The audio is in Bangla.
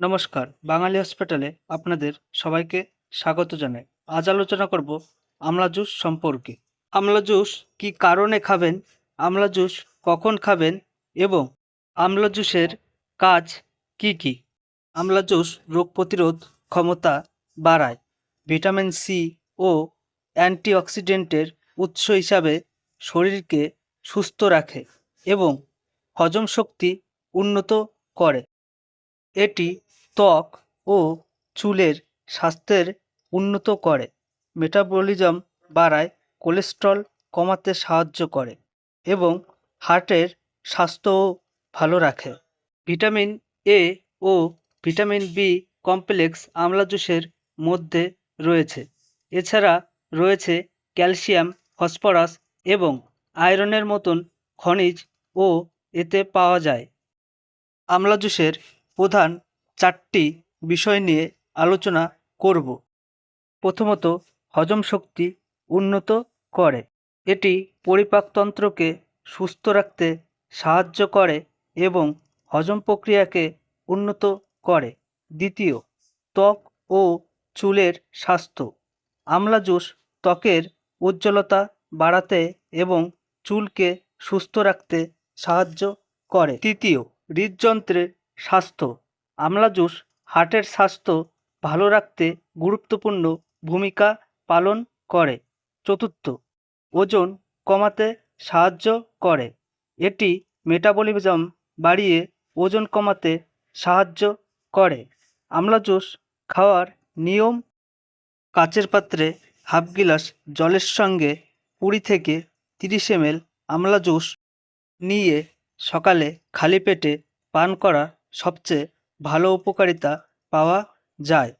নমস্কার, বাঙালি হসপিটালে আপনাদের সবাইকে স্বাগত জানাই। আজ আলোচনা করব আমলা জুস সম্পর্কে। আমলা জুস কী কারণে খাবেন? আমলা জুস কখন খাবেন? এবং আমলা জুসের কাজ কি কি? আমলা জুস রোগ প্রতিরোধ ক্ষমতা বাড়ায়। ভিটামিন সি ও অ্যান্টিঅক্সিডেন্টের উৎস হিসাবে শরীরকে সুস্থ রাখে এবং হজম শক্তি উন্নত করে। এটি ত্বক ও চুলের স্বাস্থ্যের উন্নত করে। মেটাবলিজম বাড়ায় কোলেস্ট্রল কমাতে সাহায্য করে এবং হার্টের স্বাস্থ্যও ভালো রাখে। ভিটামিন এ ও ভিটামিন বি কমপ্লেক্স আমলা জুসের মধ্যে রয়েছে। এছাড়া রয়েছে ক্যালসিয়াম, ফসফরাস এবং আয়রনের মতন খনিজ ও এতে পাওয়া যায়। আমলা জুসের প্রধান চারটি বিষয় নিয়ে আলোচনা করব। প্রথমত, হজম শক্তি উন্নত করে। এটি পরিপাকতন্ত্রকে সুস্থ রাখতে সাহায্য করে এবং হজম প্রক্রিয়াকে উন্নত করে। দ্বিতীয়, ত্বক ও চুলের স্বাস্থ্য। আমলা জুস ত্বকের উজ্জ্বলতা বাড়াতে এবং চুলকে সুস্থ রাখতে সাহায্য করে। তৃতীয়, হৃদযন্ত্রের স্বাস্থ্য। আমলা জুস হার্টের স্বাস্থ্য ভালো রাখতে গুরুত্বপূর্ণ ভূমিকা পালন করে। চতুর্থ, ওজন কমাতে সাহায্য করে। এটি মেটাবলিজম বাড়িয়ে ওজন কমাতে সাহায্য করে। আমলা জুস খাওয়ার নিয়ম কাচের পাত্রে হাফ গিলাস জলের সঙ্গে কুড়ি থেকে তিরিশ এমএল আমলা জুস নিয়ে সকালে খালি পেটে পান করা সবচেয়ে ভালো উপকারিতা পাওয়া যায়।